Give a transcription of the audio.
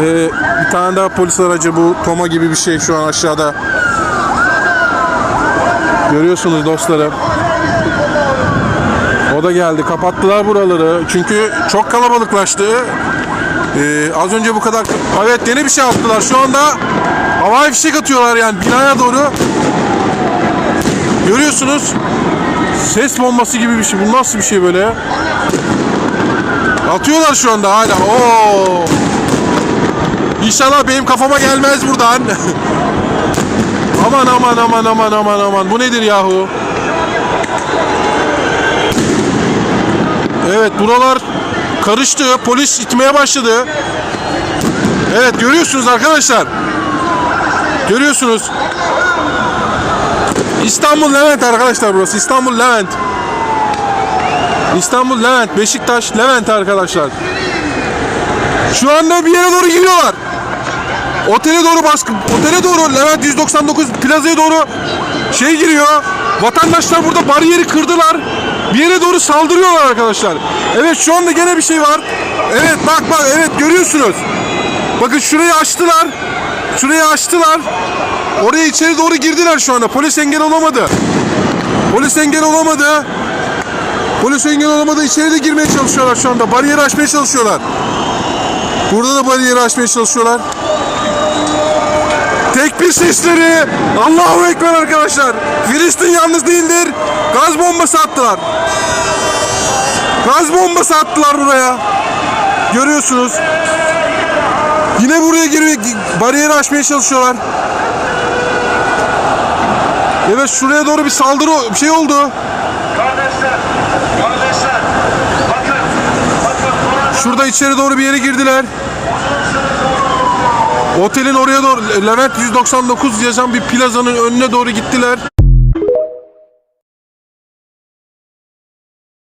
Ee, bir tane daha polis aracı bu Toma gibi bir şey şu an aşağıda. Görüyorsunuz dostlarım. O da geldi. Kapattılar buraları. Çünkü çok kalabalıklaştı. Ee, az önce bu kadar... Evet yeni bir şey yaptılar. Şu anda havai fişek atıyorlar yani binaya doğru. Görüyorsunuz. Ses bombası gibi bir şey. Bu nasıl bir şey böyle? Atıyorlar şu anda hala. Oo. İnşallah benim kafama gelmez buradan. aman aman aman aman aman aman. Bu nedir yahu? Evet buralar karıştı. Polis itmeye başladı. Evet görüyorsunuz arkadaşlar. Görüyorsunuz. İstanbul Levent arkadaşlar burası. İstanbul Levent. İstanbul Levent. Beşiktaş Levent arkadaşlar. Şu anda bir yere doğru giriyorlar. Otele doğru baskı. Otele doğru Levent 199 plazaya doğru şey giriyor. Vatandaşlar burada bariyeri kırdılar. Bir yere doğru saldırıyorlar arkadaşlar. Evet şu anda gene bir şey var. Evet bak bak evet görüyorsunuz. Bakın şurayı açtılar. Şurayı açtılar. Oraya içeri doğru girdiler şu anda. Polis engel olamadı. Polis engel olamadı. Polis engel olamadı. İçeri de girmeye çalışıyorlar şu anda. Bariyeri açmaya çalışıyorlar. Burada da bariyeri açmaya çalışıyorlar. Tekbir sesleri. Allahu Ekber arkadaşlar. Filistin yalnız değildir. Gaz bombası attılar. Gaz bombası attılar buraya. Görüyorsunuz. Yine buraya giriyor. Bariyeri açmaya çalışıyorlar. Evet şuraya doğru bir saldırı bir şey oldu. Kardeşler, kardeşler, bakın, bakın burası Şurada içeri doğru bir yere girdiler. Otelin oraya doğru Levent 199 yazan bir plazanın önüne doğru gittiler.